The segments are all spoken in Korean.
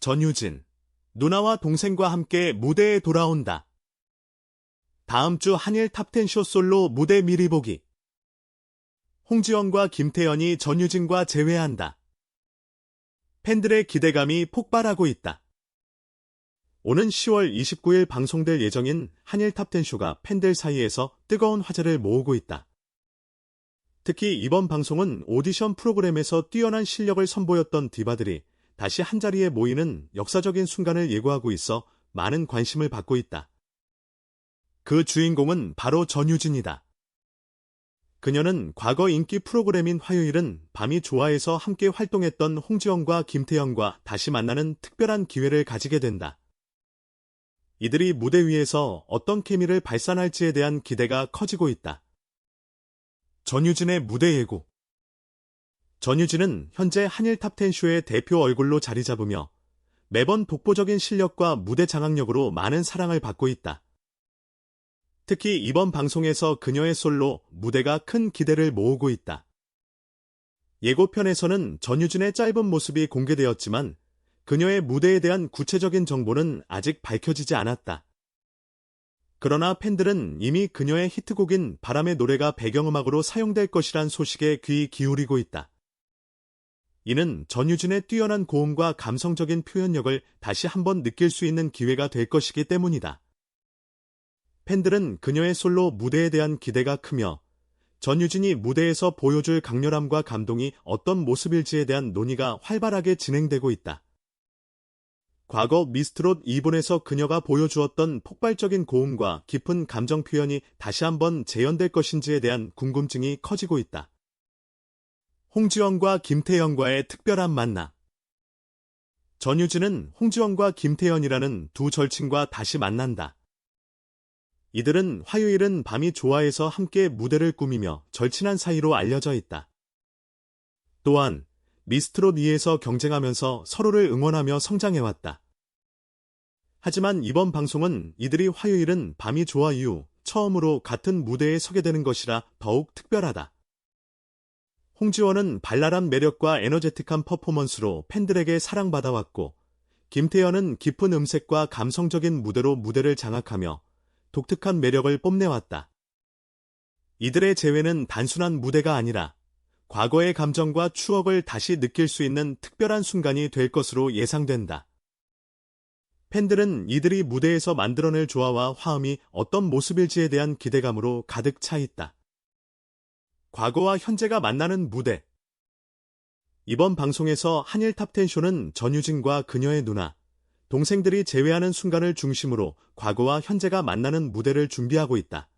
전유진, 누나와 동생과 함께 무대에 돌아온다. 다음 주 한일 탑텐쇼 솔로 무대 미리 보기. 홍지원과 김태연이 전유진과 재회한다. 팬들의 기대감이 폭발하고 있다. 오는 10월 29일 방송될 예정인 한일 탑텐쇼가 팬들 사이에서 뜨거운 화제를 모으고 있다. 특히 이번 방송은 오디션 프로그램에서 뛰어난 실력을 선보였던 디바들이 다시 한자리에 모이는 역사적인 순간을 예고하고 있어 많은 관심을 받고 있다. 그 주인공은 바로 전유진이다. 그녀는 과거 인기 프로그램인 화요일은 밤이 좋아해서 함께 활동했던 홍지영과 김태영과 다시 만나는 특별한 기회를 가지게 된다. 이들이 무대 위에서 어떤 케미를 발산할지에 대한 기대가 커지고 있다. 전유진의 무대 예고 전유진은 현재 한일 탑텐쇼의 대표 얼굴로 자리 잡으며 매번 독보적인 실력과 무대 장악력으로 많은 사랑을 받고 있다. 특히 이번 방송에서 그녀의 솔로 무대가 큰 기대를 모으고 있다. 예고편에서는 전유진의 짧은 모습이 공개되었지만 그녀의 무대에 대한 구체적인 정보는 아직 밝혀지지 않았다. 그러나 팬들은 이미 그녀의 히트곡인 바람의 노래가 배경음악으로 사용될 것이란 소식에 귀 기울이고 있다. 이는 전유진의 뛰어난 고음과 감성적인 표현력을 다시 한번 느낄 수 있는 기회가 될 것이기 때문이다. 팬들은 그녀의 솔로 무대에 대한 기대가 크며 전유진이 무대에서 보여줄 강렬함과 감동이 어떤 모습일지에 대한 논의가 활발하게 진행되고 있다. 과거 미스트롯 2본에서 그녀가 보여주었던 폭발적인 고음과 깊은 감정 표현이 다시 한번 재현될 것인지에 대한 궁금증이 커지고 있다. 홍지원과 김태연과의 특별한 만남 전유진은 홍지원과 김태연이라는 두 절친과 다시 만난다. 이들은 화요일은 밤이 좋아해서 함께 무대를 꾸미며 절친한 사이로 알려져 있다. 또한 미스트롯 2에서 경쟁하면서 서로를 응원하며 성장해왔다. 하지만 이번 방송은 이들이 화요일은 밤이 좋아 이후 처음으로 같은 무대에 서게 되는 것이라 더욱 특별하다. 홍지원은 발랄한 매력과 에너제틱한 퍼포먼스로 팬들에게 사랑받아왔고, 김태현은 깊은 음색과 감성적인 무대로 무대를 장악하며 독특한 매력을 뽐내왔다. 이들의 재회는 단순한 무대가 아니라 과거의 감정과 추억을 다시 느낄 수 있는 특별한 순간이 될 것으로 예상된다. 팬들은 이들이 무대에서 만들어낼 조화와 화음이 어떤 모습일지에 대한 기대감으로 가득 차 있다. 과거와 현재가 만나는 무대. 이번 방송에서 한일 탑텐쇼는 전유진과 그녀의 누나, 동생들이 재회하는 순간을 중심으로 과거와 현재가 만나는 무대를 준비하고 있다.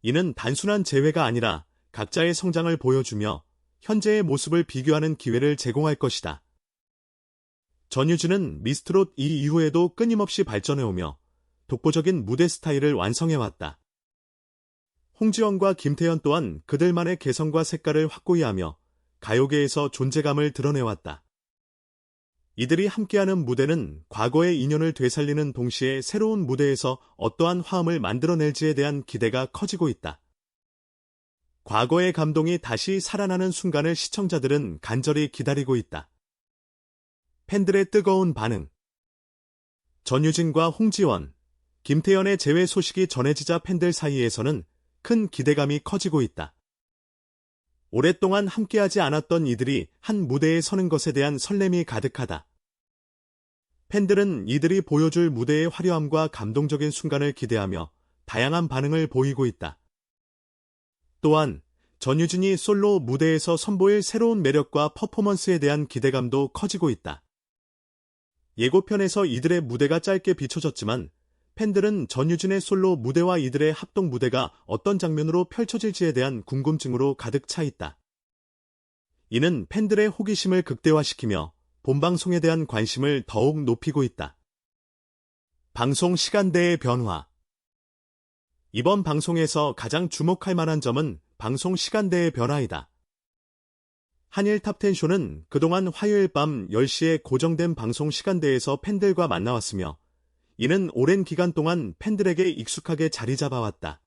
이는 단순한 재회가 아니라 각자의 성장을 보여주며 현재의 모습을 비교하는 기회를 제공할 것이다. 전유진은 미스트롯 이 이후에도 끊임없이 발전해오며 독보적인 무대 스타일을 완성해왔다. 홍지원과 김태현 또한 그들만의 개성과 색깔을 확고히 하며 가요계에서 존재감을 드러내왔다. 이들이 함께하는 무대는 과거의 인연을 되살리는 동시에 새로운 무대에서 어떠한 화음을 만들어낼지에 대한 기대가 커지고 있다. 과거의 감동이 다시 살아나는 순간을 시청자들은 간절히 기다리고 있다. 팬들의 뜨거운 반응. 전유진과 홍지원, 김태연의 재회 소식이 전해지자 팬들 사이에서는 큰 기대감이 커지고 있다. 오랫동안 함께하지 않았던 이들이 한 무대에 서는 것에 대한 설렘이 가득하다. 팬들은 이들이 보여줄 무대의 화려함과 감동적인 순간을 기대하며 다양한 반응을 보이고 있다. 또한 전유진이 솔로 무대에서 선보일 새로운 매력과 퍼포먼스에 대한 기대감도 커지고 있다. 예고편에서 이들의 무대가 짧게 비춰졌지만 팬들은 전유진의 솔로 무대와 이들의 합동 무대가 어떤 장면으로 펼쳐질지에 대한 궁금증으로 가득 차 있다. 이는 팬들의 호기심을 극대화시키며 본방송에 대한 관심을 더욱 높이고 있다. 방송 시간대의 변화 이번 방송에서 가장 주목할 만한 점은 방송 시간대의 변화이다. 한일 탑텐쇼는 그동안 화요일 밤 10시에 고정된 방송 시간대에서 팬들과 만나왔으며 이는 오랜 기간 동안 팬들에게 익숙하게 자리 잡아왔다.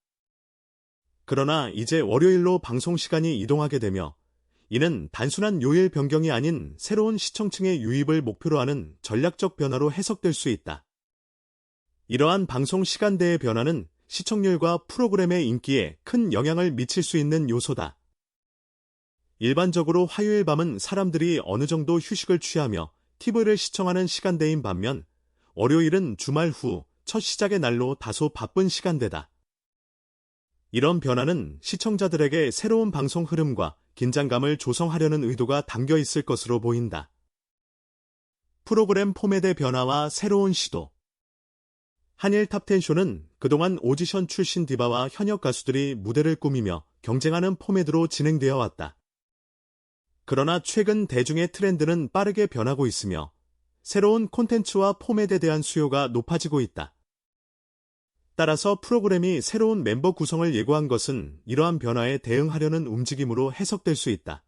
그러나 이제 월요일로 방송 시간이 이동하게 되며 이는 단순한 요일 변경이 아닌 새로운 시청층의 유입을 목표로 하는 전략적 변화로 해석될 수 있다. 이러한 방송 시간대의 변화는 시청률과 프로그램의 인기에 큰 영향을 미칠 수 있는 요소다. 일반적으로 화요일 밤은 사람들이 어느 정도 휴식을 취하며 TV를 시청하는 시간대인 반면 월요일은 주말 후 첫 시작의 날로 다소 바쁜 시간대다. 이런 변화는 시청자들에게 새로운 방송 흐름과 긴장감을 조성하려는 의도가 담겨 있을 것으로 보인다. 프로그램 포맷의 변화와 새로운 시도 한일 탑텐쇼는 그동안 오디션 출신 디바와 현역 가수들이 무대를 꾸미며 경쟁하는 포맷으로 진행되어 왔다. 그러나 최근 대중의 트렌드는 빠르게 변하고 있으며 새로운 콘텐츠와 포맷에 대한 수요가 높아지고 있다. 따라서 프로그램이 새로운 멤버 구성을 예고한 것은 이러한 변화에 대응하려는 움직임으로 해석될 수 있다.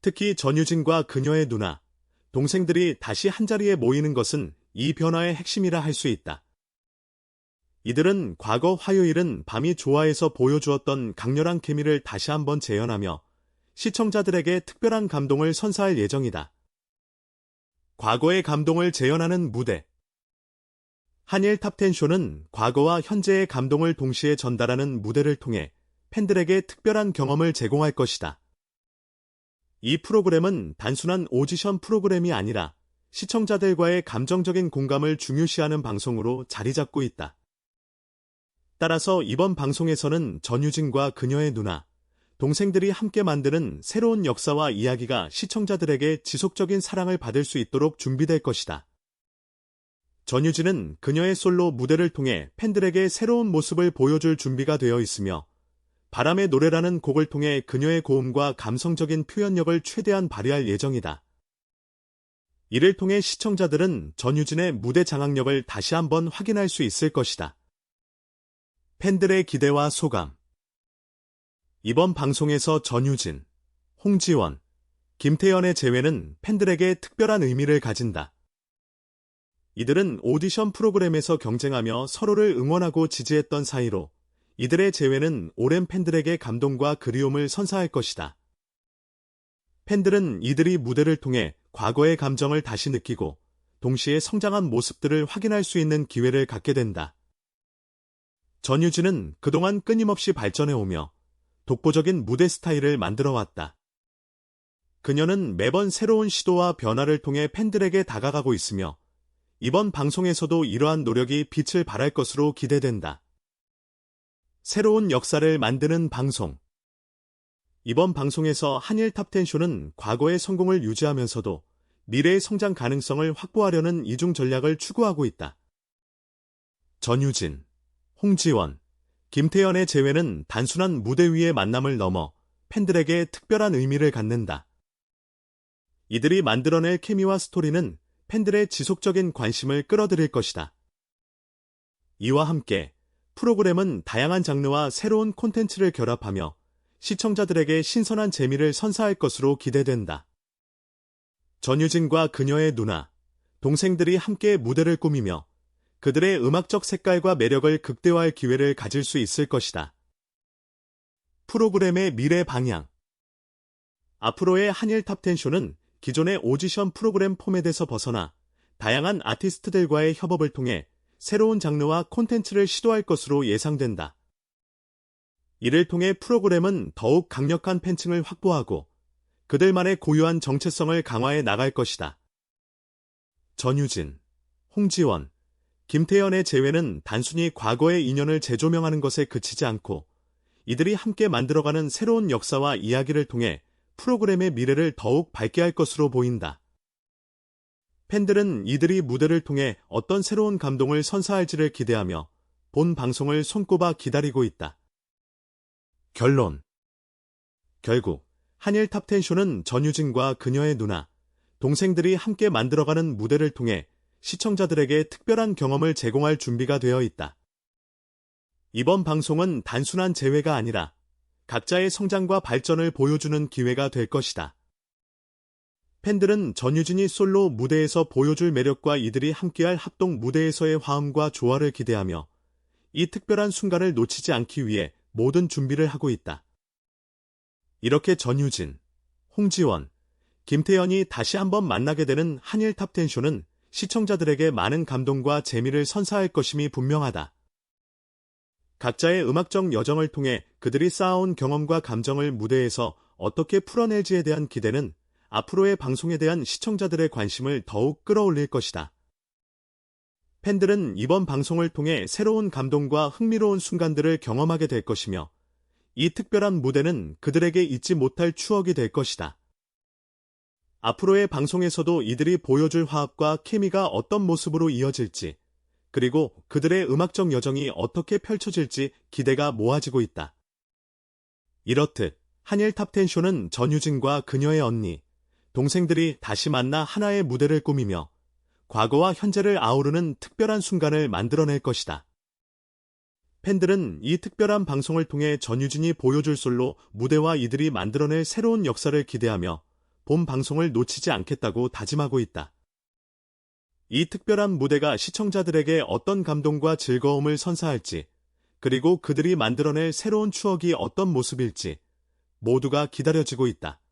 특히 전유진과 그녀의 누나, 동생들이 다시 한자리에 모이는 것은 이 변화의 핵심이라 할 수 있다. 이들은 과거 화요일은 밤이 좋아해서 보여주었던 강렬한 케미를 다시 한번 재현하며 시청자들에게 특별한 감동을 선사할 예정이다. 과거의 감동을 재현하는 무대 한일 탑텐쇼는 과거와 현재의 감동을 동시에 전달하는 무대를 통해 팬들에게 특별한 경험을 제공할 것이다. 이 프로그램은 단순한 오디션 프로그램이 아니라 시청자들과의 감정적인 공감을 중요시하는 방송으로 자리 잡고 있다. 따라서 이번 방송에서는 전유진과 그녀의 누나, 동생들이 함께 만드는 새로운 역사와 이야기가 시청자들에게 지속적인 사랑을 받을 수 있도록 준비될 것이다. 전유진은 그녀의 솔로 무대를 통해 팬들에게 새로운 모습을 보여줄 준비가 되어 있으며 바람의 노래라는 곡을 통해 그녀의 고음과 감성적인 표현력을 최대한 발휘할 예정이다. 이를 통해 시청자들은 전유진의 무대 장악력을 다시 한번 확인할 수 있을 것이다. 팬들의 기대와 소감 이번 방송에서 전유진, 홍지원, 김태연의 재회는 팬들에게 특별한 의미를 가진다. 이들은 오디션 프로그램에서 경쟁하며 서로를 응원하고 지지했던 사이로 이들의 재회는 오랜 팬들에게 감동과 그리움을 선사할 것이다. 팬들은 이들이 무대를 통해 과거의 감정을 다시 느끼고 동시에 성장한 모습들을 확인할 수 있는 기회를 갖게 된다. 전유진은 그동안 끊임없이 발전해오며 독보적인 무대 스타일을 만들어 왔다. 그녀는 매번 새로운 시도와 변화를 통해 팬들에게 다가가고 있으며 이번 방송에서도 이러한 노력이 빛을 발할 것으로 기대된다. 새로운 역사를 만드는 방송 이번 방송에서 한일 탑텐쇼는 과거의 성공을 유지하면서도 미래의 성장 가능성을 확보하려는 이중 전략을 추구하고 있다. 전유진, 홍지원, 김태연의 재회는 단순한 무대 위의 만남을 넘어 팬들에게 특별한 의미를 갖는다. 이들이 만들어낼 케미와 스토리는 팬들의 지속적인 관심을 끌어들일 것이다. 이와 함께 프로그램은 다양한 장르와 새로운 콘텐츠를 결합하며 시청자들에게 신선한 재미를 선사할 것으로 기대된다. 전유진과 그녀의 누나, 동생들이 함께 무대를 꾸미며 그들의 음악적 색깔과 매력을 극대화할 기회를 가질 수 있을 것이다. 프로그램의 미래 방향 앞으로의 한일 탑텐쇼는 기존의 오디션 프로그램 포맷에서 벗어나 다양한 아티스트들과의 협업을 통해 새로운 장르와 콘텐츠를 시도할 것으로 예상된다. 이를 통해 프로그램은 더욱 강력한 팬층을 확보하고 그들만의 고유한 정체성을 강화해 나갈 것이다. 전유진, 홍지원, 김태연의 재회는 단순히 과거의 인연을 재조명하는 것에 그치지 않고 이들이 함께 만들어가는 새로운 역사와 이야기를 통해 프로그램의 미래를 더욱 밝게 할 것으로 보인다. 팬들은 이들이 무대를 통해 어떤 새로운 감동을 선사할지를 기대하며 본 방송을 손꼽아 기다리고 있다. 결론 결국 한일 탑텐쇼는 전유진과 그녀의 누나, 동생들이 함께 만들어가는 무대를 통해 시청자들에게 특별한 경험을 제공할 준비가 되어 있다. 이번 방송은 단순한 재회가 아니라 각자의 성장과 발전을 보여주는 기회가 될 것이다. 팬들은 전유진이 솔로 무대에서 보여줄 매력과 이들이 함께할 합동 무대에서의 화음과 조화를 기대하며 이 특별한 순간을 놓치지 않기 위해 모든 준비를 하고 있다. 이렇게 전유진, 홍지원, 김태현이 다시 한번 만나게 되는 한일 탑텐쇼는 시청자들에게 많은 감동과 재미를 선사할 것임이 분명하다. 각자의 음악적 여정을 통해 그들이 쌓아온 경험과 감정을 무대에서 어떻게 풀어낼지에 대한 기대는 앞으로의 방송에 대한 시청자들의 관심을 더욱 끌어올릴 것이다. 팬들은 이번 방송을 통해 새로운 감동과 흥미로운 순간들을 경험하게 될 것이며 이 특별한 무대는 그들에게 잊지 못할 추억이 될 것이다. 앞으로의 방송에서도 이들이 보여줄 화합과 케미가 어떤 모습으로 이어질지, 그리고 그들의 음악적 여정이 어떻게 펼쳐질지 기대가 모아지고 있다. 이렇듯 한일 탑텐쇼는 전유진과 그녀의 언니, 동생들이 다시 만나 하나의 무대를 꾸미며 과거와 현재를 아우르는 특별한 순간을 만들어낼 것이다. 팬들은 이 특별한 방송을 통해 전유진이 보여줄 솔로 무대와 이들이 만들어낼 새로운 역사를 기대하며 본 방송을 놓치지 않겠다고 다짐하고 있다. 이 특별한 무대가 시청자들에게 어떤 감동과 즐거움을 선사할지, 그리고 그들이 만들어낼 새로운 추억이 어떤 모습일지 모두가 기다려지고 있다.